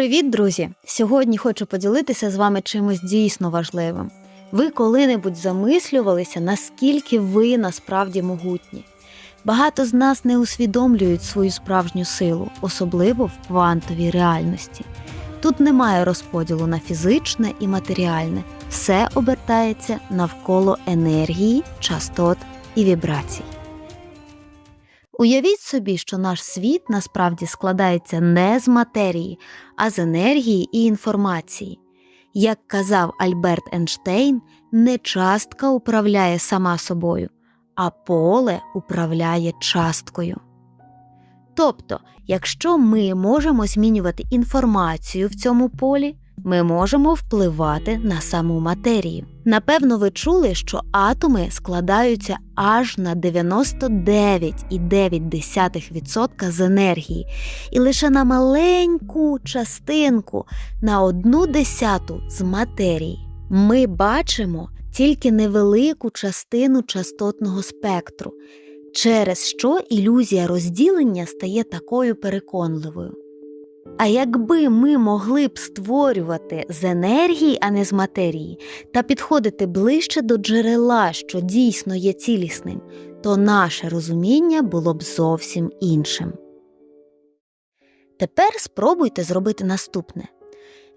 Привіт, друзі! Сьогодні хочу поділитися з вами чимось дійсно важливим. Ви коли-небудь замислювалися, наскільки ви насправді могутні. Багато з нас не усвідомлюють свою справжню силу, особливо в квантовій реальності. Тут немає розподілу на фізичне і матеріальне, все обертається навколо енергії, частот і вібрацій. Уявіть собі, що наш світ насправді складається не з матерії, а з енергії і інформації. Як казав Альберт Ейнштейн, не частка управляє сама собою, а поле управляє часткою. Тобто, якщо ми можемо змінювати інформацію в цьому полі, ми можемо впливати на саму матерію. Напевно, ви чули, що атоми складаються аж на 99,9% з енергії, і лише на маленьку частинку, на одну десяту з матерії. Ми бачимо тільки невелику частину частотного спектру, через що ілюзія розділення стає такою переконливою. А якби ми могли б створювати з енергії, а не з матерії, та підходити ближче до джерела, що дійсно є цілісним, то наше розуміння було б зовсім іншим. Тепер спробуйте зробити наступне: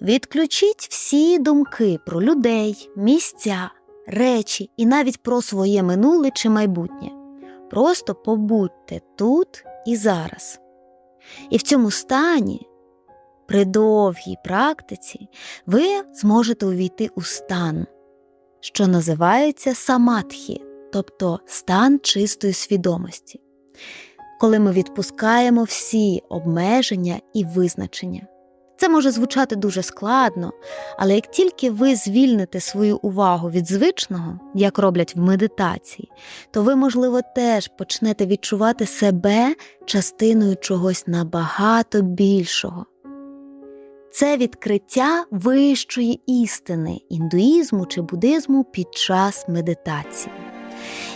відключіть всі думки про людей, місця, речі і навіть про своє минуле чи майбутнє. Просто побудьте тут і зараз. І в цьому стані при довгій практиці ви зможете увійти у стан, що називається самадхі, тобто стан чистої свідомості, коли ми відпускаємо всі обмеження і визначення. Це може звучати дуже складно, але як тільки ви звільните свою увагу від звичного, як роблять в медитації, то ви, можливо, теж почнете відчувати себе частиною чогось набагато більшого. Це відкриття вищої істини індуїзму чи буддизму під час медитації.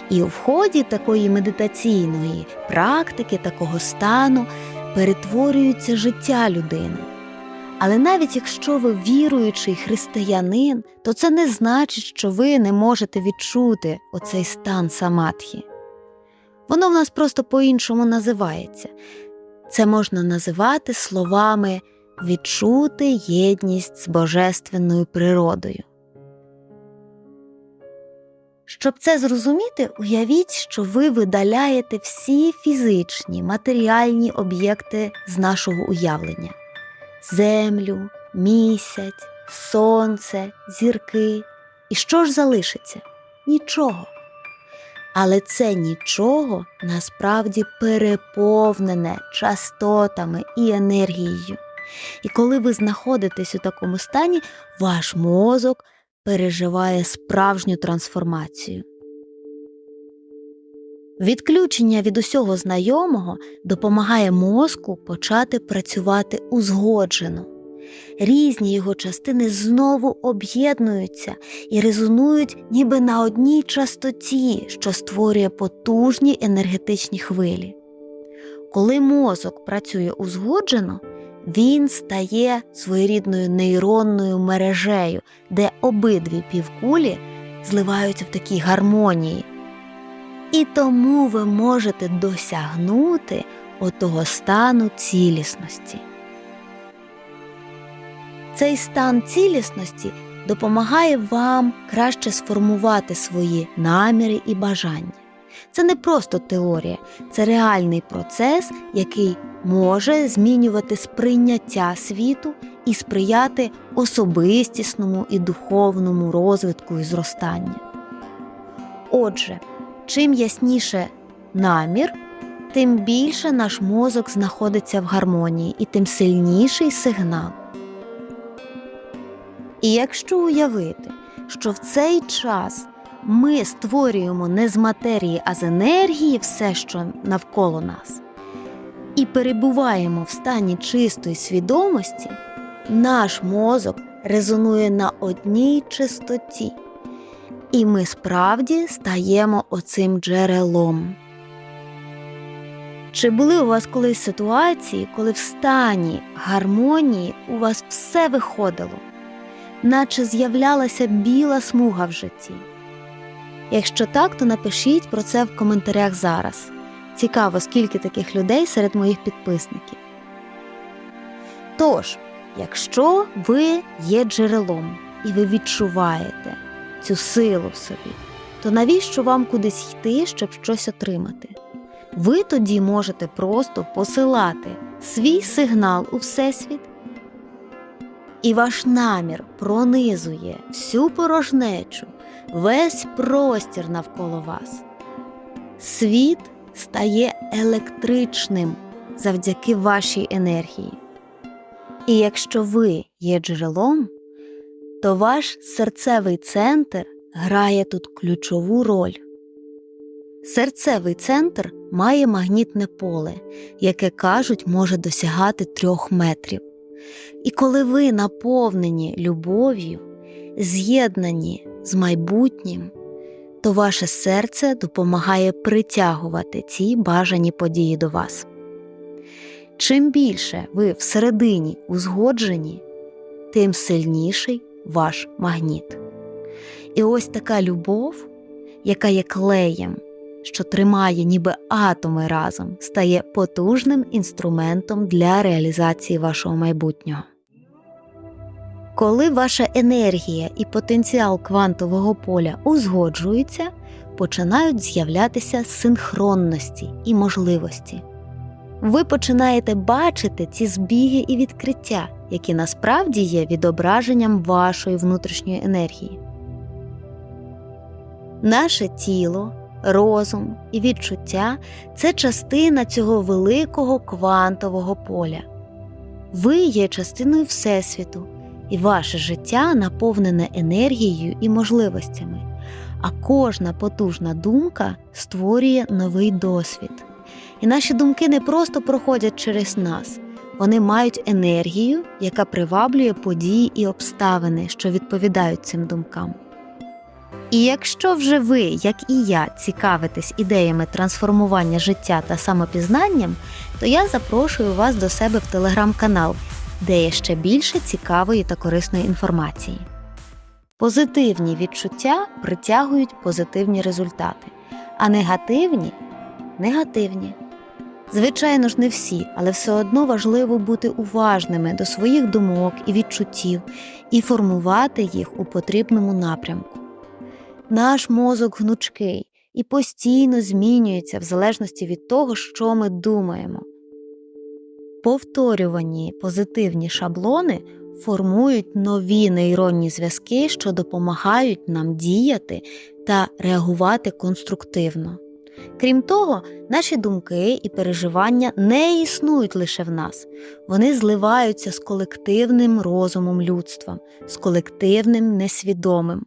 І у вході такої медитаційної практики, такого стану перетворюється життя людини. Але навіть якщо ви віруючий християнин, то це не значить, що ви не можете відчути оцей стан самадхі. Воно в нас просто по-іншому називається. Це можна називати словами відчути єдність з божественною природою. Щоб це зрозуміти, уявіть, що ви видаляєте всі фізичні матеріальні об'єкти з нашого уявлення землю, місяць, сонце, зірки. І що ж залишиться? Нічого. Але це нічого насправді переповнене частотами і енергією. І коли ви знаходитесь у такому стані, ваш мозок переживає справжню трансформацію. Відключення від усього знайомого допомагає мозку почати працювати узгоджено. Різні його частини знову об'єднуються і резонують ніби на одній частоті, що створює потужні енергетичні хвилі. Коли мозок працює узгоджено, він стає своєрідною нейронною мережею, де обидві півкулі зливаються в такій гармонії. І тому ви можете досягнути отого стану цілісності. Цей стан цілісності допомагає вам краще сформувати свої наміри і бажання. Це не просто теорія, це реальний процес, який може змінювати сприйняття світу і сприяти особистісному і духовному розвитку і зростанню. Отже, чим ясніше намір, тим більше наш мозок знаходиться в гармонії і тим сильніший сигнал. І якщо уявити, що в цей час ми створюємо не з матерії, а з енергії все, що навколо нас, і перебуваємо в стані чистої свідомості, наш мозок резонує на одній чистоті, і ми справді стаємо оцим джерелом. Чи були у вас колись ситуації, коли в стані гармонії у вас все виходило, наче з'являлася біла смуга в житті? Якщо так, то напишіть про це в коментарях зараз. Цікаво, скільки таких людей серед моїх підписників. Тож, якщо ви є джерелом і ви відчуваєте цю силу в собі, то навіщо вам кудись йти, щоб щось отримати? Ви тоді можете просто посилати свій сигнал у Всесвіт, і ваш намір пронизує всю порожнечу, весь простір навколо вас. Світ стає електричним завдяки вашій енергії. І якщо ви є джерелом, то ваш серцевий центр грає тут ключову роль. Серцевий центр має магнітне поле, яке кажуть, може досягати трьох метрів. І коли ви наповнені любов'ю, з'єднані з майбутнім, то ваше серце допомагає притягувати ці бажані події до вас. Чим більше ви всередині узгоджені, тим сильніший ваш магніт. І ось така любов, яка є клеєм, що тримає ніби атоми разом, стає потужним інструментом для реалізації вашого майбутнього. Коли ваша енергія і потенціал квантового поля узгоджуються, починають з'являтися синхронності і можливості. Ви починаєте бачити ці збіги і відкриття, які насправді є відображенням вашої внутрішньої енергії. Наше тіло, розум і відчуття це частина цього великого квантового поля. Ви є частиною Всесвіту, і ваше життя наповнене енергією і можливостями, а кожна потужна думка створює новий досвід. І наші думки не просто проходять через нас, вони мають енергію, яка приваблює події і обставини, що відповідають цим думкам. І якщо вже ви, як і я, цікавитесь ідеями трансформування життя та самопізнанням, то я запрошую вас до себе в телеграм-канал, де є ще більше цікавої та корисної інформації. Позитивні відчуття притягують позитивні результати, а негативні негативні. Звичайно ж, не всі, але все одно важливо бути уважними до своїх думок і відчуттів і формувати їх у потрібному напрямку. Наш мозок гнучкий і постійно змінюється в залежності від того, що ми думаємо. Повторювані позитивні шаблони формують нові нейронні зв'язки, що допомагають нам діяти та реагувати конструктивно. Крім того, наші думки і переживання не існують лише в нас, вони зливаються з колективним розумом людства, з колективним несвідомим.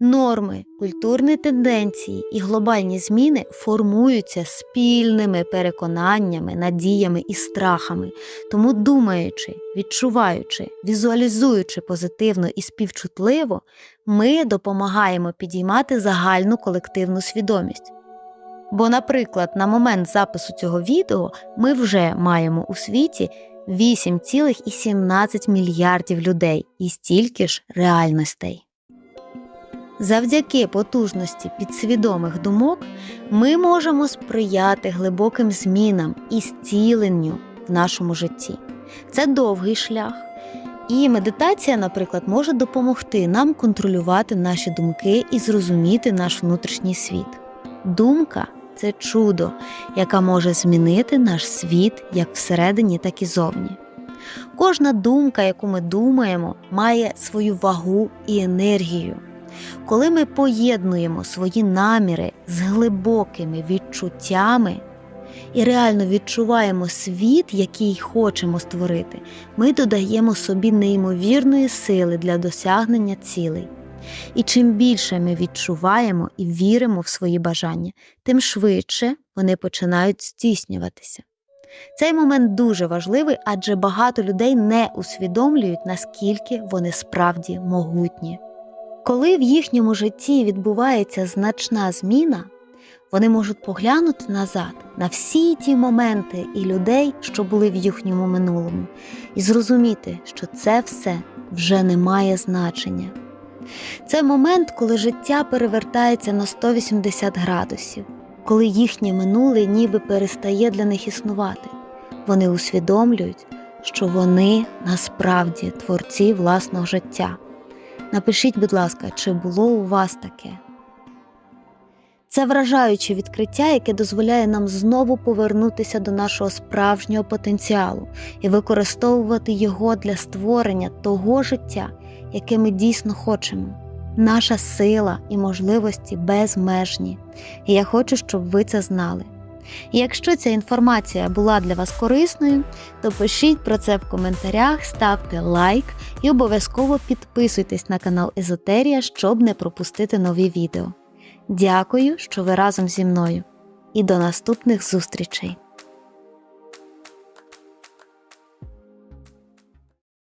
Норми, культурні тенденції і глобальні зміни формуються спільними переконаннями, надіями і страхами. Тому, думаючи, відчуваючи, візуалізуючи позитивно і співчутливо, ми допомагаємо підіймати загальну колективну свідомість. Бо, наприклад, на момент запису цього відео ми вже маємо у світі 8,17 мільярдів людей і стільки ж реальностей. Завдяки потужності підсвідомих думок ми можемо сприяти глибоким змінам і зціленню в нашому житті. Це довгий шлях, і медитація, наприклад, може допомогти нам контролювати наші думки і зрозуміти наш внутрішній світ. Думка це чудо, яка може змінити наш світ як всередині, так і зовні. Кожна думка, яку ми думаємо, має свою вагу і енергію. Коли ми поєднуємо свої наміри з глибокими відчуттями і реально відчуваємо світ, який хочемо створити, ми додаємо собі неймовірної сили для досягнення цілей. І чим більше ми відчуваємо і віримо в свої бажання, тим швидше вони починають здійснюватися. Цей момент дуже важливий, адже багато людей не усвідомлюють, наскільки вони справді могутні. Коли в їхньому житті відбувається значна зміна, Вони можуть поглянути назад на всі ті моменти і людей, що були в їхньому минулому, і зрозуміти, що це все вже не має значення. Це момент, коли життя перевертається на 180 градусів, коли їхнє минуле ніби перестає для них існувати. Вони усвідомлюють, що вони насправді творці власного життя. Напишіть, будь ласка, чи було у вас таке? Це вражаюче відкриття, яке дозволяє нам знову повернутися до нашого справжнього потенціалу і використовувати його для створення того життя, яке ми дійсно хочемо. Наша сила і можливості безмежні. І я хочу, щоб ви це знали. Якщо ця інформація була для вас корисною, то пишіть про це в коментарях, ставте лайк і обов'язково підписуйтесь на канал Езотерія, щоб не пропустити нові відео. Дякую, що ви разом зі мною. І до наступних зустрічей!